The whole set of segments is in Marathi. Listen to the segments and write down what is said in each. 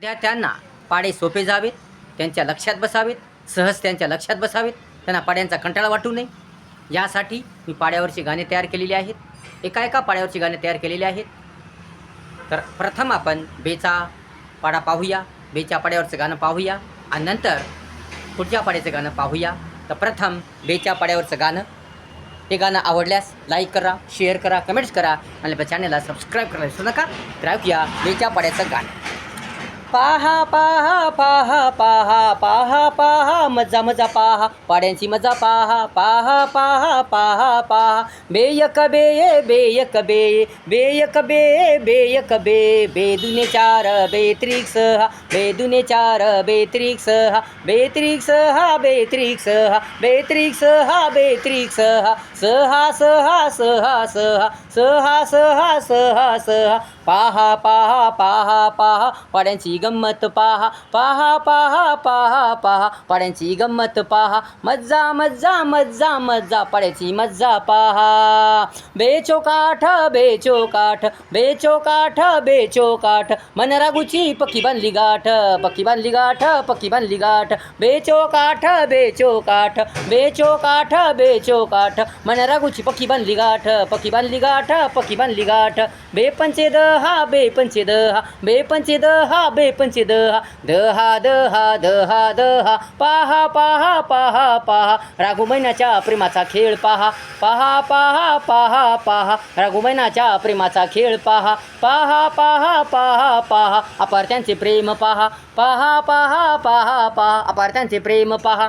विद्यार्थ्यांना पाडे सोपे जावेत त्यांच्या लक्षात बसावेत सहज त्यांच्या लक्षात बसावेत त्यांना पाड्यांचा कंटाळा वाटू नये. यासाठी मी पाड्यावरची गाणे तयार केलेली आहेत. एका एका पाड्यावरची गाणे तयार केलेली आहेत. तर प्रथम आपण बेचा पाडा पाहूया बेच्या पाड्यावरचं गाणं पाहूया आणि नंतर पुढच्या पाड्याचं गाणं पाहूया. तर प्रथम बेच्या पाड्यावरचं गाणं. हे गाणं आवडल्यास लाईक करा शेअर करा कमेंट्स करा आणि आपल्या चॅनलला सबस्क्राईब करायला विसरू नका. तर ऐकूया बेच्या पाड्याचं गाणं. पाहा पाहा पाहा पाहा पाहा पाहा मजा मजा पाहा. पाड्यांची मजा पाहा पाहा पाहा पाहा पाहा. बेयक बेये बेयक बे बेयक बे बेयक बे बेदुने चार बेत्रिक सहा बेदुने चार बेत्रिक सहा बेत्रिक सहा बेत्रिक सहा बेत्रिक सहा बेत्रिक सहा सहा सहा सहा सहा सहा सहा सहा सहा पाहा पाहा पाहा पाहा पाड्यांची गंमत पाहा. पाहा पाहा पाहा पाहा पाड्यांची गंमत पाहा. मज्जा मज्जा मज्जा मज्जा पाड्याची मज्जा पाहा. बेचो काठ बेचो काठ बेचो काठ बेचो काठ. मन रागूची पक्की बांधली गाठ पक्की बांधली गाठ पक्की बांधली गाठ. बेचो काठ बेचो काठ बेचो काठ बेचो काठ. मन रागूची पक्की बांधली गाठ पक्की बांधली गाठ पक्की बांधली गाठ. बेपंचे दहा बेपंचे दहा बेपंचे दहा बेपंचे दहा दहा दहा दहा दहा पाहा पाहा पाहा पाहा राघू प्रेमाचा खेळ पहा पहा पहा पहा पाहा राघू प्रेमाचा खेळ पहा पहा पहा पहा पाहा अपार त्यांचे प्रेम पहा पहा पहा पाहा पाहा अपार त्यांचे प्रेम पहा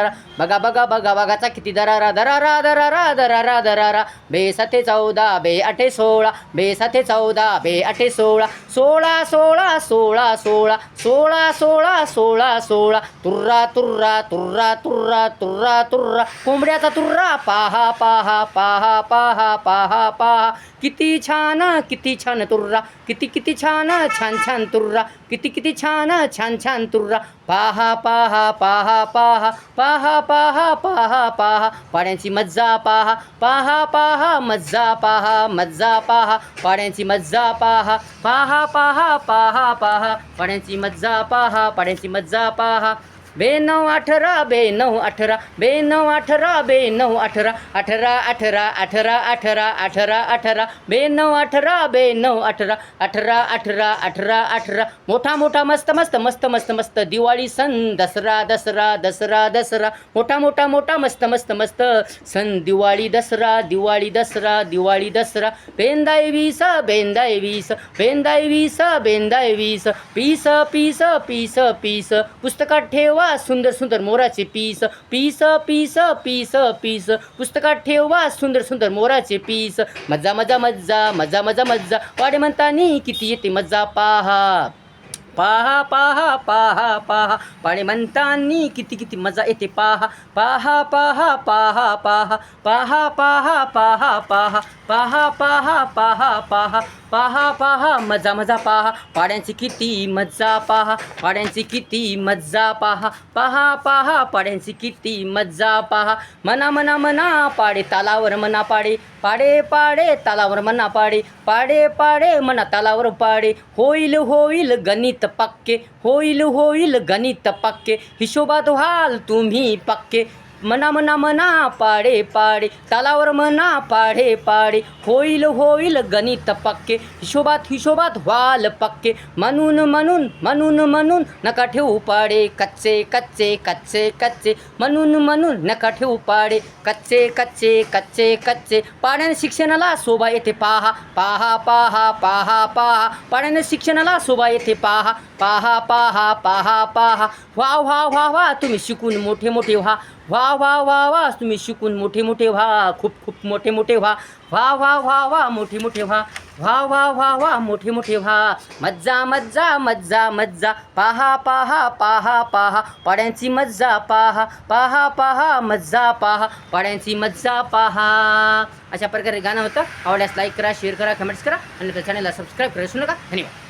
दरारा बघा बघा बघा बघाचा किती दरारा दरारा दरारा दरारा दरारा. बे साथे चौदा बे अठे सोळा बे साथे चौदा बे अठे सोळा. सोळा सोळा सोळा सोळा. सोळा सोळा सोळा सोळा. तुर्रा तुर्रा तुर्रा तुर्रा तुर्रा तुर्रा. कोंबड्याचा तुर्रा पाहा पाहा पाहा पाहा पाहा पाहा. किती छान किती छान तुर्रा. किती किती छान छान छान तुर्रा. किती किती छान छान छान तुर्रा. पाहा पाहा पाहा पाहा पाहा पाहा पाहा पाहा पाण्याची मज्जा पाहा पाहा पाहा मज्जा पाहा मज्जा पाहा पाण्याची मज्जा पाहा पाहा पाहा पाहा पाहा पाण्याची मज्जा पाहा पाण्याची मज्जा पाहा बे नऊ अठरा बे नऊ अठरा बे नऊ अठरा बे नऊ अठरा अठरा अठरा अठरा अठरा अठरा अठरा बे नऊ अठरा बे नऊ अठरा अठरा अठरा अठरा अठरा. मोठा मोठा मस्त मस्त मस्त मस्त मस्त दिवाळी सण दसरा दसरा दसरा दसरा. मोठा मोठा मोठा मस्त मस्त मस्त सण दिवाळी दसरा दिवाळी दसरा दिवाळी दसरा. बेंदाय वीस बेंदाय वीस बेंदाय वीस बेंदाय वीस. पीस पीस पीस पीस. पुस्तकात ठेवा सुंदर सुंदर मोराचे पीस पीस पीस पीस पीस. पुस्तकात ठेवा सुंदर सुंदर मोराचे पीस. मजा मजा मज्जा मजा मजा मज्जा. वाडे म्हणतानी किती येते मज्जा पाहा. पाहा पाहा पाहा पाहा पाडे म्हणतानी किती किती मजा येते पाहा पाहा पाहा पाहा पाहा पाहा पाहा पाहा पाहा पाहा पाहा पाहा पाहा पाहा पाहा मजा मजा पाहा पाड्यांची किती मज्जा पाहा पाड्यांची किती मज्जा पाहा पाहा पाहा पाड्यांची किती मज्जा पाहा मना मना मना पाडे तालावर मना पाडे पाडे पाडे तालावर मना पाडे पाडे पाडे मना तालावर पाडे होईल होईल गणित पक्के होईल होईल गणित पक्के हिशोबात व्हाल तुम्ही पक्के. मना मना मना पाडे पाडे तालावर मना पाडे पाडे. होईल होईल गणित पक्के हिशोबात हिशोबात व्हाल पक्के. म्हणून म्हणून म्हणून म्हणून नका ठेवू पाडे कच्चे कच्चे कच्चे कच्चे. म्हणून म्हणून नका ठेवू पाडे कच्चे कच्चे कच्चे कच्चे. पाण्याने शिक्षणाला शोभा येते पाहा पाहा पाहा पाहा पाहा. पाण्याने शिक्षणाला शोभा येते पाहा पाहा पाहा पाहा पाहा. व्हा व्हा व्हा व्हा तुम्ही शिकून मोठे मोठे व्हा. व्हा व्हा व्हा व्हा तुम्ही शिकून मोठे मोठे व्हा. खूप खूप मोठे मोठे व्हा. व्हा व्हा व्हा व्हा. मोठे मोठे व्हा. व्हा व्हा व्हा व्हा. मोठे मोठे व्हा. मज्जा मज्जा मज्जा मज्जा. पाहा पाहा पाहा पाहा. पाड्यांची मज्जा पाहा. पाहा पाहा मज्जा पाहा. पाड्यांची मज्जा पाहा. अशा प्रकारे गाणं होतं. आवडल्यास लाईक करा शेअर करा कमेंट्स करा. आणि त्या चॅनलला सबस्क्राईब करा नका. धन्यवाद.